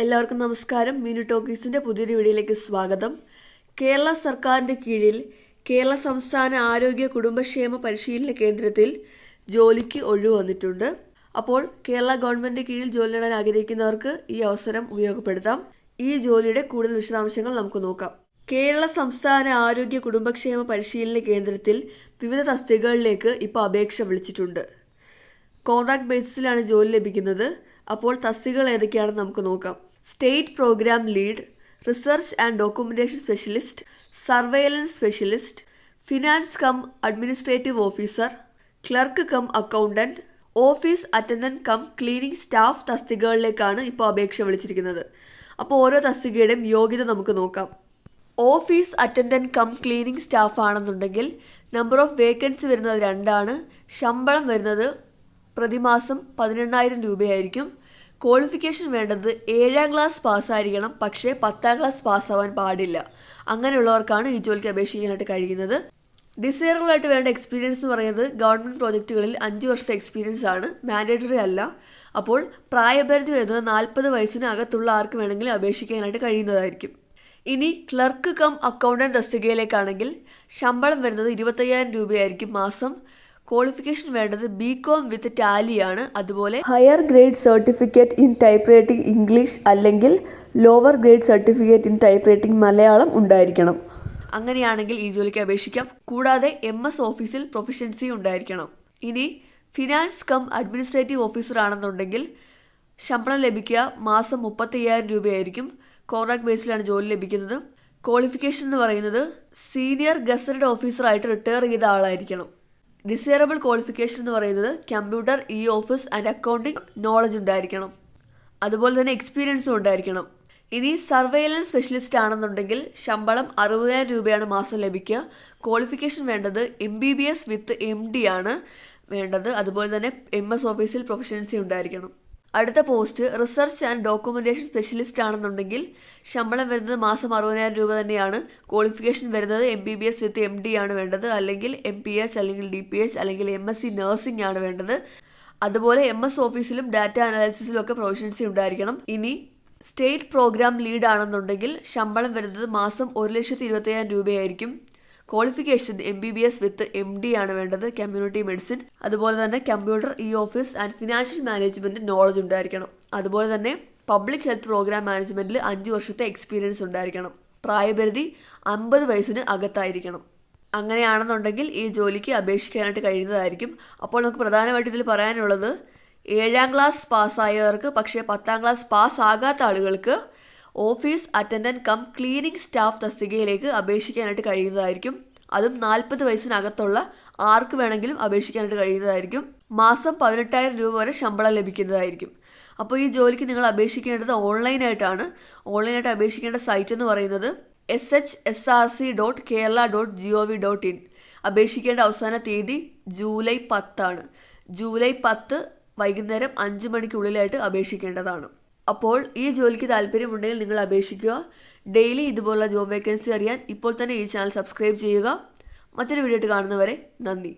എല്ലാവർക്കും നമസ്കാരം. മിനു ടോക്കീസിന്റെ പുതിയൊരു വീഡിയോയിലേക്ക് സ്വാഗതം. കേരള സർക്കാരിന്റെ കീഴിൽ കേരള സംസ്ഥാന ആരോഗ്യ കുടുംബക്ഷേമ പരിശീലന കേന്ദ്രത്തിൽ ജോലിക്ക് ഒഴിവ് വന്നിട്ടുണ്ട്. അപ്പോൾ കേരള ഗവൺമെന്റ് കീഴിൽ ജോലി നേടാൻ ആഗ്രഹിക്കുന്നവർക്ക് ഈ അവസരം ഉപയോഗപ്പെടുത്താം. ഈ ജോലിയുടെ കൂടുതൽ വിശദാംശങ്ങൾ നമുക്ക് നോക്കാം. കേരള സംസ്ഥാന ആരോഗ്യ കുടുംബക്ഷേമ പരിശീലന കേന്ദ്രത്തിൽ വിവിധ തസ്തികകളിലേക്ക് ഇപ്പോൾ അപേക്ഷ വിളിച്ചിട്ടുണ്ട്. കോൺട്രാക്ട് ബേസിസിലാണ് ജോലി ലഭിക്കുന്നത്. അപ്പോൾ തസ്തികൾ ഏതൊക്കെയാണെന്ന് നമുക്ക് നോക്കാം. State program lead research and documentation specialist surveillance specialist finance cum administrative officer clerk cum accountant office attendant cum cleaning staff തസ്തികകളിലേക്കാണ് ഇപ്പോൾ അപേക്ഷ വിളിച്ചിരിക്കുന്നത്. അപ്പോൾ ഓരോ തസ്തികയുടെയും യോഗ്യത നമുക്ക് നോക്കാം. Office attendant cum cleaning staff ആണെന്നുണ്ടെങ്കിൽ നമ്പർ ഓഫ് വേക്കൻസി വരുന്നത് രണ്ടാണ് ശമ്പളം വരുന്നത് പ്രതിമാസം പതിനെണ്ണായിരം രൂപയായിരിക്കും. ക്വാളിഫിക്കേഷൻ വേണ്ടത് ഏഴാം ക്ലാസ് പാസ്സായിരിക്കണം പക്ഷേ പത്താം ക്ലാസ് പാസ്സാവാൻ പാടില്ല. അങ്ങനെയുള്ളവർക്കാണ് ഈ ജോലിക്ക് അപേക്ഷിക്കാനായിട്ട് കഴിയുന്നത്. ഡിസൈറബിളായിട്ട് വേണ്ട എക്സ്പീരിയൻസ് എന്ന് പറയുന്നത് ഗവൺമെന്റ് പ്രോജക്റ്റുകളിൽ അഞ്ച് വർഷത്തെ എക്സ്പീരിയൻസ് ആണ്. മാൻഡേറ്ററി അല്ല. അപ്പോൾ പ്രായപരിധി വരുന്നത് നാൽപ്പത് വയസ്സിന് അകത്തുള്ള ആർക്ക് വേണമെങ്കിലും അപേക്ഷിക്കാനായിട്ട് കഴിയുന്നതായിരിക്കും. ഇനി ക്ലർക്ക് കം അക്കൗണ്ടന്റ് തസ്തികയിലേക്കാണെങ്കിൽ ശമ്പളം വരുന്നത് ഇരുപത്തയ്യായിരം രൂപയായിരിക്കും മാസം. ക്വാളിഫിക്കേഷൻ വേണ്ടത് ബി കോം വിത്ത് ടാലിയാണ് അതുപോലെ higher grade certificate in type writing English അല്ലെങ്കിൽ lower grade certificate in type writing Malayalam ഉണ്ടായിരിക്കണം. അങ്ങനെയാണെങ്കിൽ ഈ ജോലിക്ക് അപേക്ഷിക്കാം. കൂടാതെ എം എസ് ഓഫീസിൽ പ്രൊഫഷൻസി ഉണ്ടായിരിക്കണം. ഇനി ഫിനാൻസ് കം അഡ്മിനിസ്ട്രേറ്റീവ് ഓഫീസർ ആണെന്നുണ്ടെങ്കിൽ ശമ്പളം ലഭിക്കുക മാസം മുപ്പത്തയ്യായിരം രൂപയായിരിക്കും. കോൺട്രാക്ട് ബേസിലാണ് ജോലി ലഭിക്കുന്നത്. ക്വാളിഫിക്കേഷൻ എന്ന് പറയുന്നത് സീനിയർ ഗസറ്റഡ് ഓഫീസറായിട്ട് റിട്ടയർ ചെയ്ത ആളായിരിക്കണം. ഡിസൈറബിൾ ക്വാളിഫിക്കേഷൻ എന്ന് പറയുന്നത് computer E office and accounting knowledge ഉണ്ടായിരിക്കണം. അതുപോലെ തന്നെ എക്സ്പീരിയൻസും ഉണ്ടായിരിക്കണം. ഇനി സർവൈലൻസ് സ്പെഷ്യലിസ്റ്റ് ആണെന്നുണ്ടെങ്കിൽ ശമ്പളം അറുപതിനായിരം രൂപയാണ് മാസം ലഭിക്കുക. ക്വാളിഫിക്കേഷൻ വേണ്ടത് M B B S with M D ആണ് വേണ്ടത്. അതുപോലെ തന്നെ എം എസ് ഓഫീസിൽ പ്രൊഫഷൻസി ഉണ്ടായിരിക്കണം. അടുത്ത post research and documentation specialist ആണെന്നുണ്ടെങ്കിൽ ശമ്പളം വരുന്നത് മാസം അറുപതിനായിരം രൂപ തന്നെയാണ്. ക്വാളിഫിക്കേഷൻ വരുന്നത് M B B S with M D ആണ് വേണ്ടത്. അല്ലെങ്കിൽ എം പി എസ് അല്ലെങ്കിൽ ഡി പി എസ് അല്ലെങ്കിൽ എം എസ് സി നഴ്സിംഗ് ആണ് വേണ്ടത്. അതുപോലെ എം എസ് ഓഫീസിലും ഡാറ്റ അനാലിസിസിലും ഒക്കെ പ്രൊഫഷൻസി ഉണ്ടായിരിക്കണം. ഇനി സ്റ്റേറ്റ് പ്രോഗ്രാം ലീഡ് ആണെന്നുണ്ടെങ്കിൽ ശമ്പളം വരുന്നത് മാസം ഒരു ലക്ഷത്തി ഇരുപത്തയ്യായിരം രൂപയായിരിക്കും. Qualification M B B S with M D ആണ് വേണ്ടത് കമ്മ്യൂണിറ്റി മെഡിസിൻ അതുപോലെ തന്നെ computer E office and financial management knowledge ഉണ്ടായിരിക്കണം. അതുപോലെ തന്നെ പബ്ലിക് ഹെൽത്ത് പ്രോഗ്രാം മാനേജ്മെന്റിൽ അഞ്ച് വർഷത്തെ എക്സ്പീരിയൻസ് ഉണ്ടായിരിക്കണം. പ്രായപരിധി അമ്പത് വയസ്സിന് അകത്തായിരിക്കണം. അങ്ങനെയാണെന്നുണ്ടെങ്കിൽ ഈ ജോലിക്ക് അപേക്ഷിക്കാനായിട്ട് കഴിയുന്നതായിരിക്കും. അപ്പോൾ നമുക്ക് പ്രധാനമായിട്ട് ഇതിൽ പറയാനുള്ളത് ഏഴാം ക്ലാസ് പാസ്സായവർക്ക് പക്ഷേ പത്താം ക്ലാസ് പാസ്സാകാത്ത ആളുകൾക്ക് office attendant cum cleaning staff തസ്തികയിലേക്ക് അപേക്ഷിക്കാനായിട്ട് കഴിയുന്നതായിരിക്കും. അതും നാൽപ്പത് വയസ്സിനകത്തുള്ള ആർക്ക് വേണമെങ്കിലും അപേക്ഷിക്കാനായിട്ട് കഴിയുന്നതായിരിക്കും. മാസം പതിനെട്ടായിരം രൂപ വരെ ശമ്പളം ലഭിക്കുന്നതായിരിക്കും. അപ്പോൾ ഈ ജോലിക്ക് നിങ്ങൾ അപേക്ഷിക്കേണ്ടത് ഓൺലൈനായിട്ടാണ്. ഓൺലൈനായിട്ട് അപേക്ഷിക്കേണ്ട സൈറ്റ് എന്ന് പറയുന്നത് S H S R C dot Kerala dot G O V dot in അപേക്ഷിക്കേണ്ട അവസാന തീയതി ജൂലൈ പത്താണ്. ജൂലൈ പത്ത് വൈകുന്നേരം അഞ്ച് മണിക്കുള്ളിലായിട്ട് അപേക്ഷിക്കേണ്ടതാണ്. അപ്പോൾ ഈ ജോലിക്ക് താല്പര്യമുണ്ടെങ്കിൽ നിങ്ങൾ അപേക്ഷിക്കുക. ഡെയിലി ഇതുപോലുള്ള ജോബ് വേക്കൻസി അറിയാൻ ഇപ്പോൾ തന്നെ ഈ ചാനൽ സബ്സ്ക്രൈബ് ചെയ്യുക. മറ്റൊരു വീഡിയോ കാണുന്നവരെ നന്ദി.